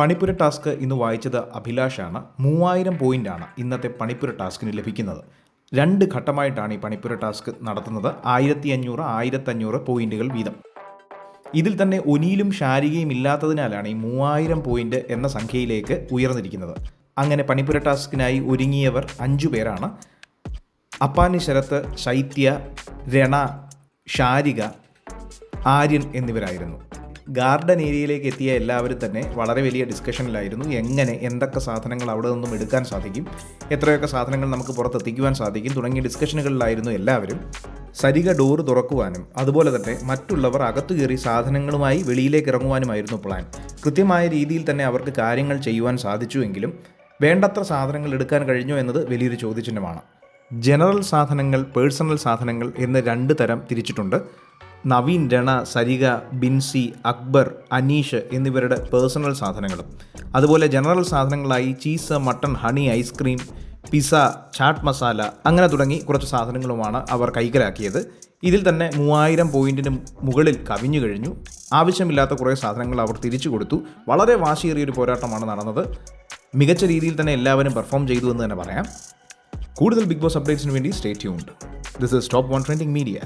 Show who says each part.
Speaker 1: പണിപ്പുര task ഇന്ന് വായിച്ചത് അഭിലാഷാണ്. മൂവായിരം പോയിന്റാണ് ഇന്നത്തെ പണിപ്പുര ടാസ്കിന് ലഭിക്കുന്നത്. രണ്ട് ഘട്ടമായിട്ടാണ് ഈ പണിപ്പുര ടാസ്ക് നടത്തുന്നത്. ആയിരത്തി അഞ്ഞൂറ് ആയിരത്തഞ്ഞൂറ് പോയിന്റുകൾ വീതം. ഇതിൽ തന്നെ ഒനിയിലും ശാരികയും ഇല്ലാത്തതിനാലാണ് ഈ മൂവായിരം പോയിന്റ് എന്ന സംഖ്യയിലേക്ക് ഉയർന്നിരിക്കുന്നത്. അങ്ങനെ പണിപ്പുര ടാസ്കിനായി ഒരുങ്ങിയവർ അഞ്ചു പേരാണ്. അപ്പാനി ശരത്ത് ശൈത്യ രണ ശാരിക ആര്യൻ എന്നിവരായിരുന്നു. ഗാർഡൻ ഏരിയയിലേക്ക് എത്തിയ എല്ലാവരും തന്നെ വളരെ വലിയ ഡിസ്കഷനിലായിരുന്നു എങ്ങനെ എന്തൊക്കെ സാധനങ്ങൾ അവിടെ നിന്നും എടുക്കാൻ സാധിക്കും എത്രയൊക്കെ സാധനങ്ങൾ നമുക്ക് പുറത്തെത്തിക്കുവാൻ സാധിക്കും തുടങ്ങിയ ഡിസ്കഷനുകളിലായിരുന്നു എല്ലാവരും. സരിക ഡോറ് തുറക്കുവാനും അതുപോലെ തന്നെ മറ്റുള്ളവർ അകത്തു കയറി സാധനങ്ങളുമായി വെളിയിലേക്ക് ഇറങ്ങുവാനുമായിരുന്നു പ്ലാൻ കൃത്യമായ രീതിയിൽ തന്നെ അവർക്ക് കാര്യങ്ങൾ ചെയ്യുവാൻ സാധിച്ചുവെങ്കിലും വേണ്ടത്ര സാധനങ്ങൾ എടുക്കാൻ കഴിഞ്ഞോ എന്നത് വലിയൊരു ചോദ്യചിഹ്നമാണ്. ജനറൽ സാധനങ്ങൾ പേഴ്സണൽ സാധനങ്ങൾ എന്ന് രണ്ട് തരം തിരിച്ചിട്ടുണ്ട്. നവീൻ രണ സരിക ബിൻസി അക്ബർ അനീഷ് എന്നിവരുടെ പേഴ്സണൽ സാധനങ്ങളും. അതുപോലെ general സാധനങ്ങളായി cheese mutton honey ice cream pizza chaat masala അങ്ങനെ തുടങ്ങി കുറച്ച് സാധനങ്ങളുമാണ് അവർ കൈക്കലാക്കിയത്. ഇതിൽ തന്നെ മൂവായിരം പോയിന്റിന് മുകളിൽ കവിഞ്ഞു കഴിഞ്ഞു. ആവശ്യമില്ലാത്ത കുറേ സാധനങ്ങൾ അവർ തിരിച്ചു കൊടുത്തു. വളരെ വാശിയേറിയൊരു പോരാട്ടമാണ് നടന്നത്. മികച്ച രീതിയിൽ തന്നെ എല്ലാവരും പെർഫോം ചെയ്തു എന്ന് തന്നെ പറയാം. കൂടുതൽ ബിഗ് ബോസ് അപ്ഡേറ്റ്സിന് വേണ്ടി stay tuned. This is top one trending media